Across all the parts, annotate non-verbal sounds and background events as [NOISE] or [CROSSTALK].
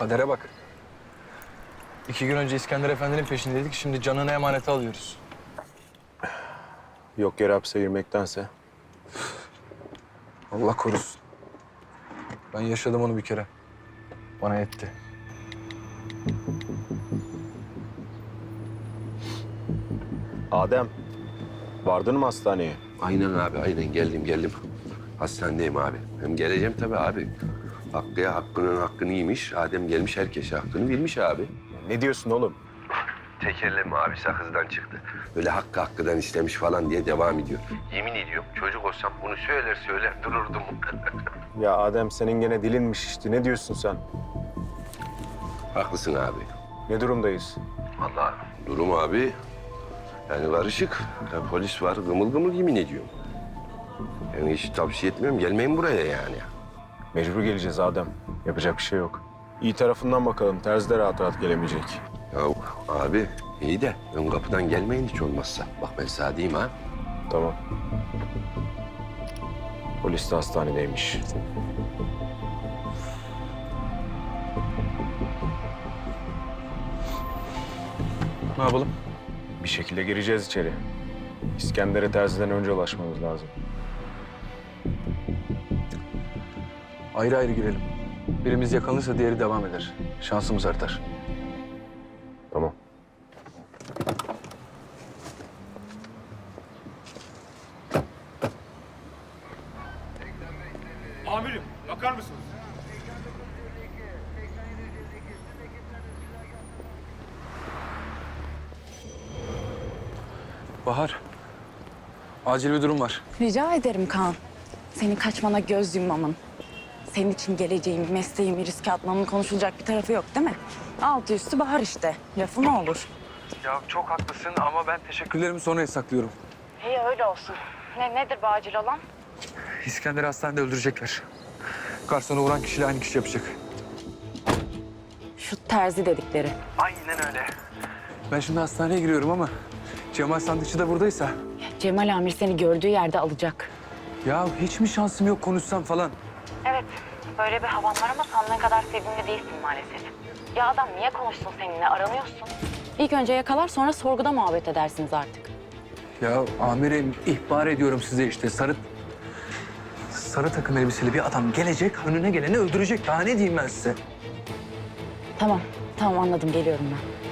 Kadere bak. İki gün önce İskender Efendi'nin peşindeydik. Şimdi canını emanete alıyoruz. Yok yere hapse girmektense. Allah korusun. Ben yaşadım onu bir kere. Bana yetti. Adem, vardın mı hastaneye? Aynen abi, aynen geldim geldim. Hastanedeyim abi. Hem geleceğim tabii abi. Hakkı'ya hakkının hakkını yemiş. Adem gelmiş herkese hakkını bilmiş abi. Ne diyorsun oğlum? Tekerleme abi sakızdan çıktı. Böyle hakkı hakkıdan istemiş falan diye devam ediyor. Yemin ediyorum çocuk olsam bunu söyler söyler dururdum. [LAUGHS] Ya Adem senin gene dilinmiş işte. Ne diyorsun sen? Haklısın abi. Ne durumdayız? Vallahi durum abi yani karışık. Ya polis var gımıl gımıl yemin ediyorum. Yani hiç tavsiye etmiyorum gelmeyin buraya yani. Mecbur geleceğiz Adem. Yapacak bir şey yok. İyi tarafından bakalım. Terzi de rahat rahat gelemeyecek. Ya abi iyi de ön kapıdan gelmeyin hiç olmazsa. Bak ben sana diyeyim ha. Tamam. Polis de hastanedeymiş. Ne yapalım? Bir şekilde gireceğiz içeri. İskender'e terziden önce ulaşmamız lazım. Ayrı ayrı girelim. Birimiz yakalanırsa diğeri devam eder. Şansımız artar. Tamam. Amirim bakar mısınız? Bahar. Acil bir durum var. Rica ederim Kaan. Senin kaçmana göz yummamın, senin için geleceğimi, mesleğimi riske atmamın konuşulacak bir tarafı yok değil mi? Altı üstü bahar işte. Lafı ne olur? Ya çok haklısın ama ben teşekkürlerimi sonraya saklıyorum. İyi öyle olsun. Ne, nedir bu acil olan? İskender'i hastanede öldürecekler. Garsona vuran kişiyle aynı kişi yapacak. Şu terzi dedikleri. Aynen öyle. Ben şimdi hastaneye giriyorum ama Cemal Sandıkçı da buradaysa... Cemal Amir seni gördüğü yerde alacak. Ya hiç mi şansım yok konuşsam falan? Böyle bir havan var ama sandığın kadar sevimli değilsin maalesef. Ya adam niye konuşsun seninle, aranıyorsun? İlk önce yakalar sonra sorguda muhabbet edersiniz artık. Ya amirim ihbar ediyorum size işte sarı... Sarı takım elbiseli bir adam gelecek, önüne geleni öldürecek. Daha ne diyeyim ben size? Tamam, tamam anladım geliyorum ben.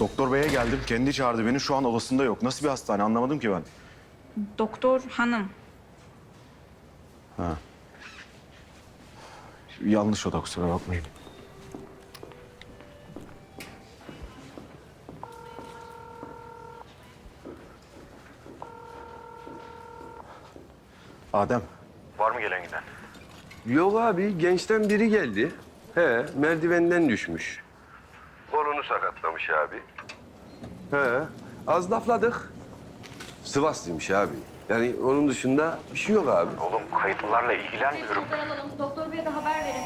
Doktor beye geldim. Kendi çağırdı beni. Şu an odasında yok. Nasıl bir hastane anlamadım ki ben. Doktor hanım. Yanlış oda kusura bakmayın. Adem, Var mı gelen giden? Yok abi gençten biri geldi. He merdivenden düşmüş. Sakatlamış abi. He az lafladık. Sivaslıymış abi. Yani onun dışında bir şey yok abi. Oğlum kayıtlılarla ilgilenmiyorum. Çocuklar alalım. Doktor beye de haber verin.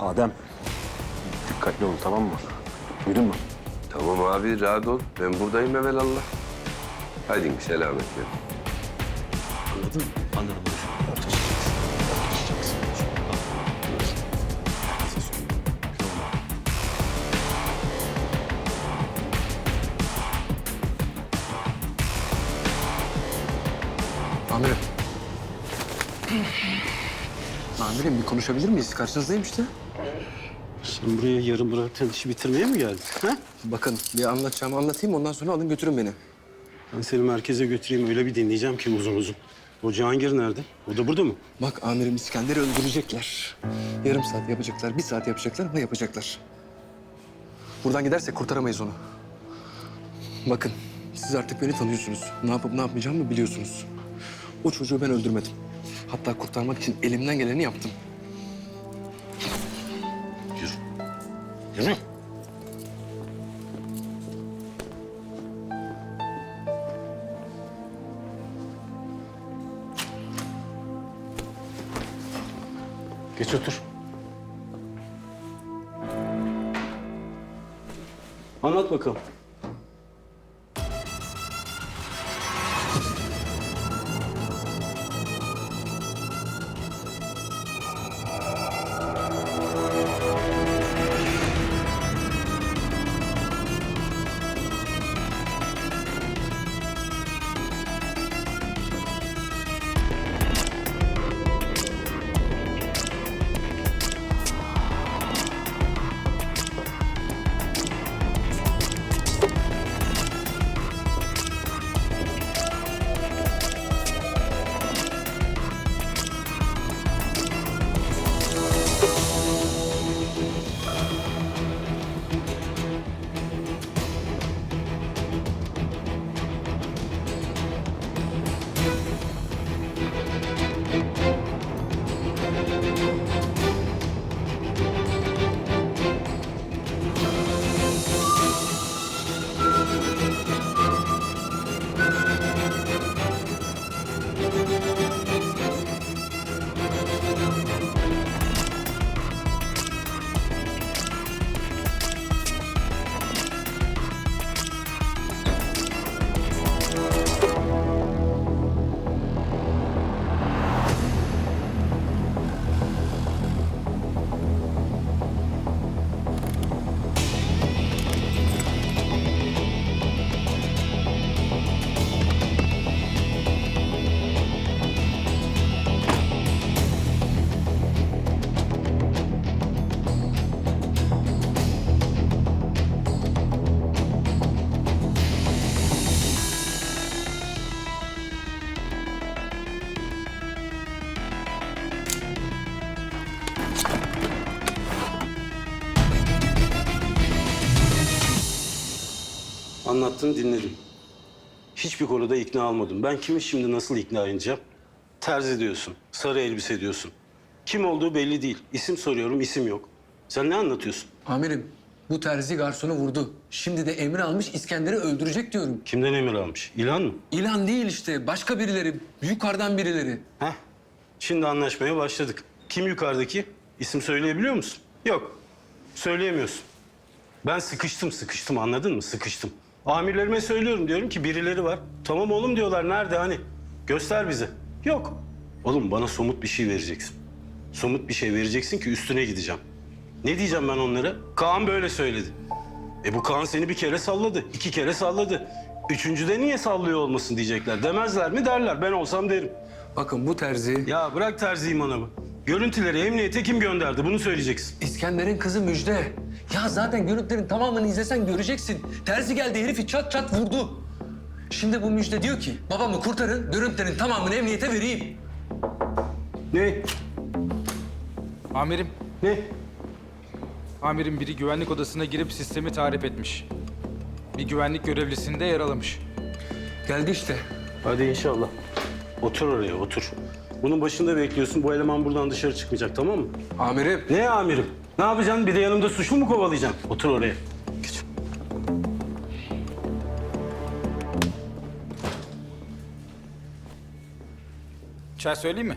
Adem. Dikkatli ol tamam mı? Duydun mu? Tamam abi rahat ol. Ben buradayım evelallah. Hadi selametle. Anladın mı? Anladım. Amirim. Amirim bir konuşabilir miyiz? Karşınızdayım işte. Sen buraya yarım bıraktığın işi bitirmeye mi geldin? Ha? Bakın bir anlatacağımı anlatayım ondan sonra alın götürün beni. Ben seni merkeze götüreyim öyle bir dinleyeceğim ki uzun uzun. O Cihangir nerede? O da burada mı? Bak amirim İskender'i öldürecekler. Yarım saat yapacaklar, bir saat yapacaklar ama yapacaklar. Buradan gidersek kurtaramayız onu. Bakın siz artık beni tanıyorsunuz. Ne yapıp ne yapmayacağımı biliyorsunuz. O çocuğu ben öldürmedim. Hatta kurtarmak için elimden geleni yaptım. Yürü. Geç otur. Anlat bakalım. Anlattın dinledim. Hiçbir konuda ikna almadım. Ben kimi şimdi nasıl ikna edeceğim? Terzi diyorsun, sarı elbise diyorsun. Kim olduğu belli değil. İsim soruyorum, isim yok. Sen ne anlatıyorsun? Amirim bu terzi garsonu vurdu. Şimdi de emir almış İskender'i öldürecek diyorum. Kimden emir almış? İlan mı? İlan değil işte başka birileri. Yukarıdan birileri. Heh. Şimdi anlaşmaya başladık. Kim yukarıdaki? İsim söyleyebiliyor musun? Yok. Söyleyemiyorsun. Ben sıkıştım, sıkıştım anladın mı? Sıkıştım. Amirlerime söylüyorum diyorum ki birileri var. Tamam oğlum diyorlar nerede hani? Göster bize. Yok. Oğlum bana somut bir şey vereceksin. Somut bir şey vereceksin ki üstüne gideceğim. Ne diyeceğim ben onlara? Kaan böyle söyledi. E bu Kaan seni bir kere salladı, iki kere salladı. Üçüncüde niye sallıyor olmasın diyecekler. Demezler mi? Derler. Ben olsam derim. Bakın bu terzi Ya bırak terzi imanı. Görüntüleri emniyete kim gönderdi? Bunu söyleyeceksin. İskender'in kızı Müjde. Ya zaten görüntülerin tamamını izlesen göreceksin. Terzi geldi herifi çat çat vurdu. Şimdi bu Müjde diyor ki babamı kurtarın görüntülerin tamamını emniyete vereyim. Ne? Amirim, Ne? amirim biri güvenlik odasına girip sistemi tarif etmiş. Bir güvenlik görevlisini de yaralamış. Geldi işte. Hadi inşallah. Otur oraya otur. Bunun başında bekliyorsun. Bu eleman buradan dışarı çıkmayacak tamam mı? Amirim. Ne amirim? Ne yapacaksın? Bir de yanımda suçlu mu kovalayacaksın? Otur oraya. Geç. Çay söyleyeyim mi?